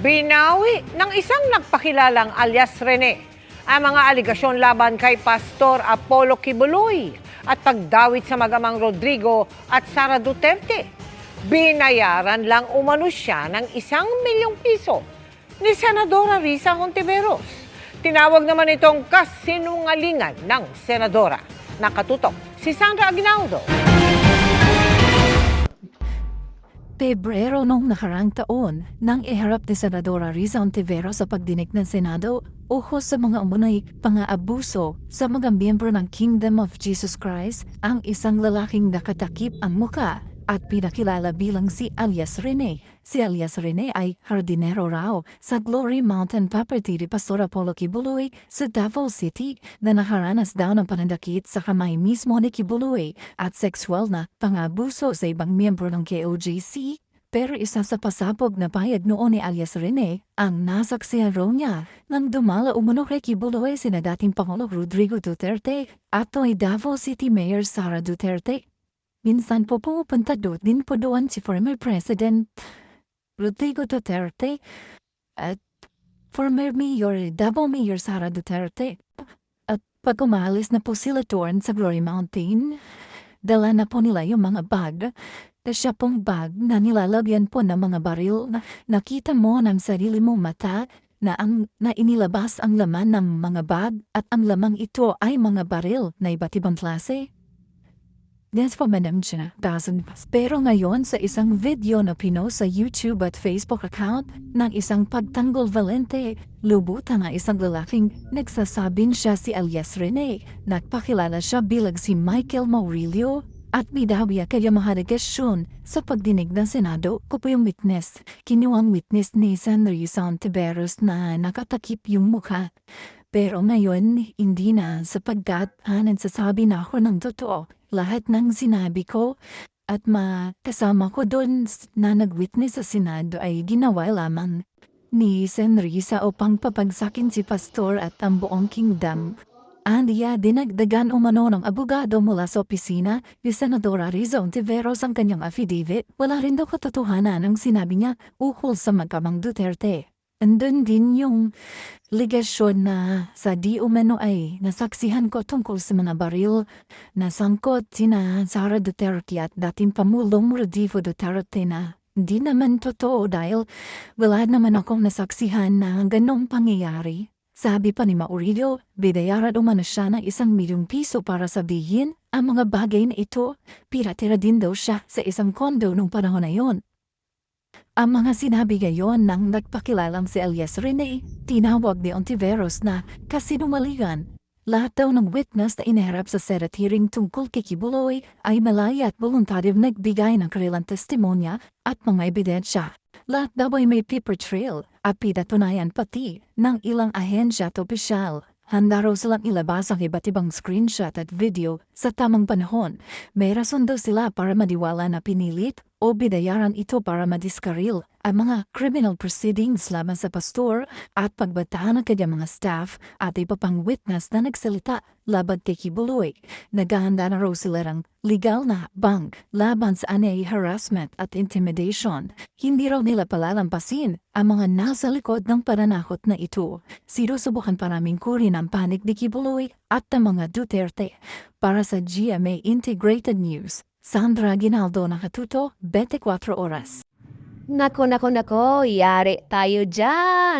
Binawi ng isang nagpakilalang alias Rene ang mga aligasyon laban kay Pastor Apollo Kibuloy at pagdawit sa magamang Rodrigo at Sara Duterte. Binayaran lang umano siya ng isang milyong piso ni Senadora Risa Hontiveros. Tinawag naman itong kasinungalingan ng Senadora. Nakatutok si Sandra Aguinaldo. Pebrero noong nakarang taon, nang iharap ni Senadora Riza Ontiveros sa pagdinig ng Senado ukol sa mga umunay pang-aabuso sa mga miyembro ng Kingdom of Jesus Christ, ang isang lalaking nakatakip ang muka at pinakilala bilang si alias Rene. Si alias Rene ay hardinero raw sa Glory Mountain Property ni Pastor Apollo Kibuloy sa Davao City na nakaranas daw ng panandakit sa kamay mismo ni Kibuloy at sexual na pang-abuso sa ibang miyembro ng KOJC pero isa sa pasabog na payag noon ni alias Rene ang nasaksihan raw niya nang dumala umano kay Kibuloy sina dating Pangulo Rodrigo Duterte at ay Davao City Mayor Sara Duterte. Minsan po pumupunta doon din po doon si former President Rodrigo Duterte at former Mayor Davao Mayor Sara Duterte. At pag umalis na po sila doon sa Glory Mountain, dala na po nila yung mga bag na siya pong bag na nilalagyan po ng mga baril na nakita mo ng sarili mong mata na ang na inilabas ang laman ng mga bag at ang lamang ito ay mga baril na iba't ibang klase. Yes po madam siya, doesn't Pero ngayon sa isang video na pinost sa YouTube at Facebook account ng isang pagtanggol valente, lubutan na isang lalaking nagsasabing siya si alias Rene. Nagpakilala siya bilang si Michael Maurilio at bidawya kaya mahalagasyon sa pagdinig ng Senado ko po yung witness. Kinuwang witness ni San Rizal Tiberos na nakatakip yung mukha. Pero ngayon, hindi na sapagkat ah, nagsasabi na ako ng totoo. Lahat ng sinabi ko at makasama ko doon na nag-witness sa Senado ay ginawa lamang ni Sen Risa upang papagsakin si Pastor at ang buong kingdom. Andiya dinagdagan umano ng abogado mula sa opisina ni Senadora Riza Ontiveros ang kanyang affidavit. Wala rin daw katotohanan ang sinabi niya ukol sa magkamang Duterte. Andun din yung ligasyon na sa di umano ay nasaksihan ko tungkol sa mga baril na sangkot sina Sara Duterte at dating Pamulong Rodrigo Duterte na hindi naman totoo dahil wala naman akong nasaksihan na ganong pangyayari. Sabi pa ni Maurilio, bidayaran umano siya ng isang milyong piso para sabihin ang mga bagay na ito. Piratira din daw siya sa isang kondo nung panahon na yon. Ang mga sinabi ngayon ng nagpakilalang si Elias Rene, tinawag ni Ontiveros na kasinungalingan. Lahat daw ng witness na inaharap sa Senate hearing tungkol kay Kibuloy ay malaya at voluntaryong nagbigay ng kanilang testimonya at mga ebidensya. Lahat daw ay may paper trail at pinatunayan pati ng ilang ahensya at opisyal. Handa raw silang ilabas ang iba't ibang screenshot at video sa tamang panahon. May rason daw sila para madiwala na pinilit o bidayaran ito para madiskaril ang mga criminal proceedings laban sa pastor at pagbataan ng kanyang mga staff at iba pang witness na nagsalita laban kay Kibuloy. Naghahanda na raw sila ng legal na bang laban sa anay harassment at intimidation. Hindi raw nila palalampasin ang mga nasa likod ng pananakot na ito. Sinusubukan pa namin kurin ang panig ni Kibuloy at ng mga Duterte para sa GMA Integrated News. Sandra Ginaldo nakatuto, 24 oras. Nako, nako, nako, yari tayo dyan.